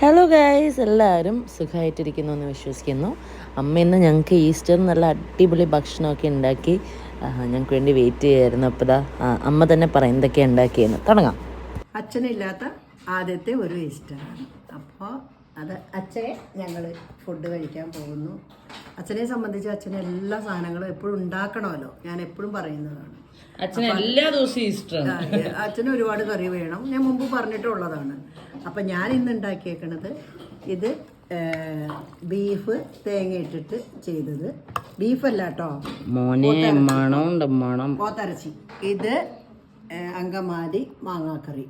Hello guys എല്ലാവരും സുഖമായിട്ടിരിക്കുന്നു എന്ന് വിശ്വസിക്കുന്നു. അമ്മ ഇന്ന് ഞങ്ങൾക്ക് ഈസ്റ്റർ നല്ല അടിപൊളി ഭക്ഷണമൊക്കെ ഉണ്ടാക്കി. ഞങ്ങൾക്ക് വേണ്ടി വെയിറ്റ് ചെയ്യായിരുന്നു. അപ്പോൾ ദാ അമ്മ തന്നെ പറയും എന്തൊക്കെയാണ് ഉണ്ടാക്കിയെന്ന്. തുടങ്ങാം. അച്ഛനില്ലാത്ത ആദ്യത്തെ ഒരു ഈസ്റ്ററാണ്. അപ്പോൾ അത് അച്ഛനെ ഞങ്ങൾ ഫുഡ് കഴിക്കാൻ പോകുന്നു. അച്ഛനെ സംബന്ധിച്ച് അച്ഛന് എല്ലാ സാധനങ്ങളും എപ്പോഴും ഉണ്ടാക്കണമല്ലോ. ഞാൻ എപ്പോഴും പറയുന്നതാണ്. അച്ഛൻ എല്ലാ ദിവസവും അച്ഛന് ഒരുപാട് കറി വേണം. ഞാൻ മുമ്പ് പറഞ്ഞിട്ടുള്ളതാണ്. അപ്പം ഞാൻ ഇന്ന് ഉണ്ടാക്കിയേക്കണത് ഇത് ബീഫ് തേങ്ങ ഇട്ടിട്ട് ചെയ്തത്. ബീഫല്ല കേട്ടോ മോനെ മണമുണ്ട് മണം. പോത്തരച്ചി ഇത് അങ്കമാലി മാങ്ങാക്കറി.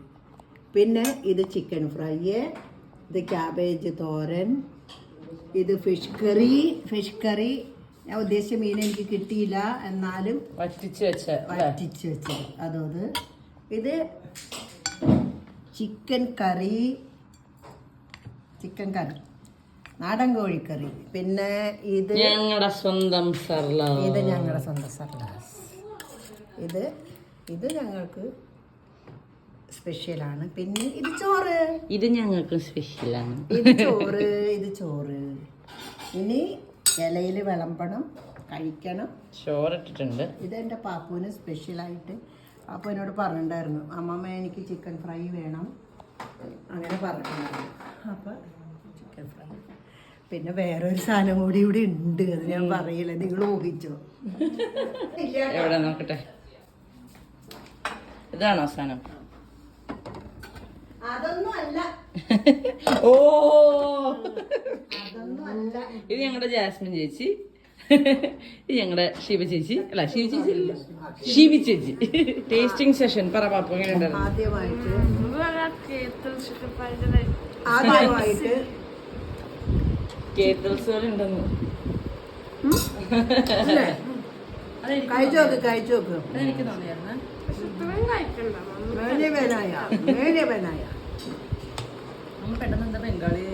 പിന്നെ ഇത് ചിക്കൻ ഫ്രൈ ഇത് ക്യാബേജ് തോരൻ ഇത് ഫിഷ് കറി ഫിഷ് കറി ഞാൻ ഉദ്ദേശിച്ച മീൻ എനിക്ക് കിട്ടിയില്ല എന്നാലും വറ്റിച്ച് വെച്ച വറ്റിച്ച് വെച്ചത് അതോത് ഇത്. ചിക്കൻ കറി ചിക്കൻ കറി നാടൻ കോഴിക്കറി. പിന്നെ ഇത് ഞങ്ങളുടെ സ്വന്തം സർലാസ്. ഇത് ഞങ്ങളുടെ സ്വന്തം സർലാസ്. ഇത് ഇത് ഞങ്ങൾക്ക് സ്പെഷ്യലാണ് പിന്നെ ഇത് ചോറ്. ഇത് ഞങ്ങൾക്ക് സ്പെഷ്യലാണ് ഇത് ചോറ് ഇത് ചോറ്. ഇനി ഇലയിൽ വിളമ്പണം കഴിക്കണം. ചോറിട്ടിട്ടുണ്ട്. ഇത് എന്റെ പാപ്പുവിന് സ്പെഷ്യലായിട്ട്. അപ്പോൾ എന്നോട് പറഞ്ഞിട്ടുണ്ടായിരുന്നു അമ്മമ്മ എനിക്ക് ചിക്കൻ ഫ്രൈ വേണം. അങ്ങനെ പറഞ്ഞിട്ടുണ്ടായിരുന്നു. അപ്പം ചിക്കൻ ഫ്രൈ. പിന്നെ വേറൊരു സാധനം കൂടി ഇവിടെ ഉണ്ട് അത് ഞാൻ പറയില്ല. നിങ്ങൾ ഊഹിച്ചോ? എവിടെ നോക്കട്ടെ? ഇതാണോ സാധനം? അതൊന്നും അല്ല. ഓ. ഇത് ഞങ്ങളുടെ ജാസ്മിൻ ചേച്ചി. ഇത് ഞങ്ങളുടെ ശിവ ചേച്ചി. അല്ല ശിവ ചേച്ചി അല്ല ശിവി ചേച്ചി. ടേസ്റ്റിംഗ് സെഷൻ പറ പാപ്പ എങ്ങനെ ഉണ്ടായിരുന്നു? ആദ്യമായിട്ട്. ആദ്യമായിട്ട്. കേത്തൽസ് പോലെ ഉണ്ടെന്ന്. അല്ലേ? കഴിച്ചു നോക്ക് കഴിച്ചു നോക്ക് അതെനിക്ക് തോന്നിയായിരുന്നു. പെട്ടെന്ന് എന്താ ബംഗാളി?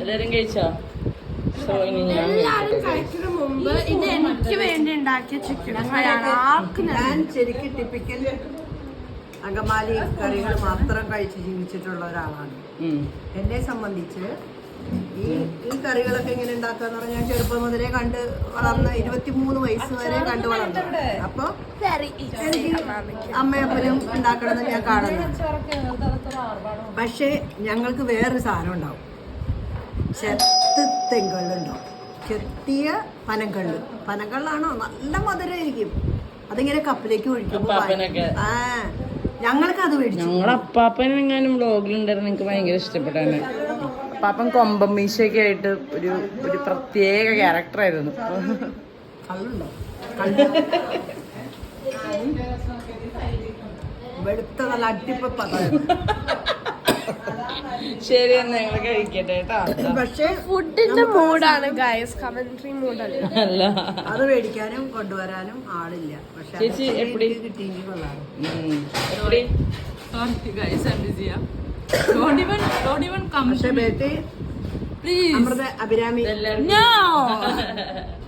എല്ലാരും കഴിച്ചോ? സോ ഇനി ഞാൻ കഴിക്കുന്ന മുമ്പ് ഇത് എനിക്ക് വേണ്ടി ഉണ്ടാക്കിയ ചിക്കൻ ഞാൻ ശരിക്കും ടിപ്പിക്കൽ അങ്കമാലി കറികൾ മാത്രം കഴിച്ച് ജീവിച്ചിട്ടുള്ള ഒരാളാണ്. എന്നെ സംബന്ധിച്ച് ഈ ഈ കറികളൊക്കെ എങ്ങനെ ഉണ്ടാക്കാന്ന് പറഞ്ഞാൽ ഞാൻ ചെറുപ്പം മുതലേ കണ്ട് വളർന്ന ഇരുപത്തിമൂന്ന് വയസ്സ് വരെ കണ്ടു വളർന്നു അപ്പൊ വെരി എനിക്ക് അമ്മയപ്പനും ഉണ്ടാക്കണമെന്ന് ഞാൻ കാണുന്നു പക്ഷേ ഞങ്ങൾക്ക് വേറൊരു സാധനം ഉണ്ടാവും. ചെത്ത് തെങ്കുണ്ടാവും ചെത്തിയ പനങ്കള്ള്. പനങ്കള്ളാണോ? നല്ല മധുരമായിരിക്കും അതിങ്ങനെ കപ്പിലേക്ക് ഒഴിക്കുമ്പോൾ. ആ ഞങ്ങൾക്ക് അത് മേടിച്ചു. വ്ളോഗിലുണ്ടായിരുന്നു എനിക്ക് ഭയങ്കര ഇഷ്ടപ്പെട്ടാണ്. അപ്പാപ്പൻ കൊമ്പം മീശയൊക്കെ ആയിട്ട് ഒരു ഒരു പ്രത്യേക ക്യാരക്ടറായിരുന്നു കള്ളുണ്ടോ? കള്ള് വെളുത്ത നല്ല അടിപ്പ ശരി എന്നാ ഞങ്ങൾ കഴിക്കട്ടെ കേട്ടോ. പക്ഷേ ഫുഡിന്റെ മൂഡാണ് ഗൈസ് കമന്ററി മൂഡല്ല അല്ല. അത് മേടിക്കാനും കൊണ്ടുവരാനും ആളില്ല. പക്ഷേ ചേച്ചി എപ്പടി? പക്ഷെ ബേട്ടി അമൃത അഭിരാമി. കഴിക്കട്ടെ.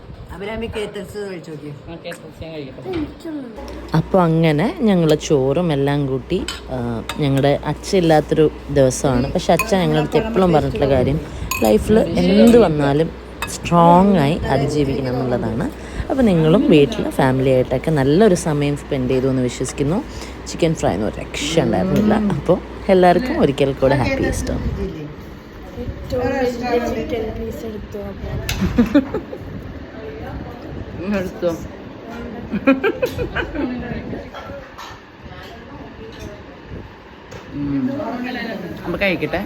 അപ്പോൾ അങ്ങനെ ഞങ്ങളെ ചോറും എല്ലാം കൂട്ടി ഞങ്ങളുടെ അച്ഛൻ ഇല്ലാത്തൊരു ദിവസമാണ്. പക്ഷെ അച്ഛൻ ഞങ്ങളുടെ അടുത്ത് എപ്പോഴും പറഞ്ഞിട്ടുള്ള കാര്യം ലൈഫിൽ എന്ത് വന്നാലും സ്ട്രോങ് ആയി അതിജീവിക്കണം എന്നുള്ളതാണ്. അപ്പോൾ നിങ്ങളും വീട്ടിൽ ഫാമിലി ആയിട്ടൊക്കെ നല്ലൊരു സമയം സ്പെൻഡ് ചെയ്തു എന്ന് വിശ്വസിക്കുന്നു. ചിക്കൻ ഫ്രൈ എന്ന് ഒരു രക്ഷ ഉണ്ടായിരുന്നില്ല. അപ്പോൾ എല്ലാവർക്കും ഒരിക്കൽ കൂടെ ഹാപ്പി ഈസ്റ്റർ ചിക്കൻ പീസ് എടുത്തു. എടുത്തോ അപ്പോൾ കഴിക്കട്ടെ.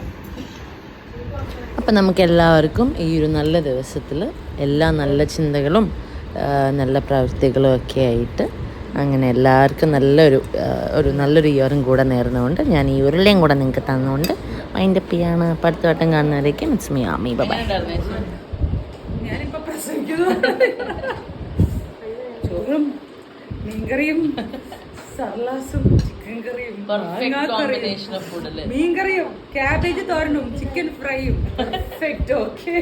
അപ്പം നമുക്ക് എല്ലാവർക്കും ഈ ഒരു നല്ല ദിവസത്തിൽ എല്ലാ നല്ല ചിന്തകളും നല്ല പ്രവൃത്തികളും ഒക്കെ ആയിട്ട് അങ്ങനെ എല്ലാവർക്കും നല്ലൊരു ഒരു നല്ലൊരു ഇയറും കൂടെ നേർന്നുകൊണ്ട് ഞാൻ ഈ ഉരുളയും കൂടെ നിങ്ങൾക്ക് തന്നുകൊണ്ട് മൈൻഡ് അപ്പ് ചെയ്യാണ്. അപ്പം അടുത്ത വട്ടം കാണുന്നവരേക്കും ഇറ്റ്സ് മീ ആമി. ബൈ ചോറും മീൻകറിയും സർലാസും ചിക്കൻ കറിയും മീൻകറിയും ക്യാബേജ് തോരനും ചിക്കൻ ഫ്രൈയും പെർഫെക്റ്റ് ഓക്കെ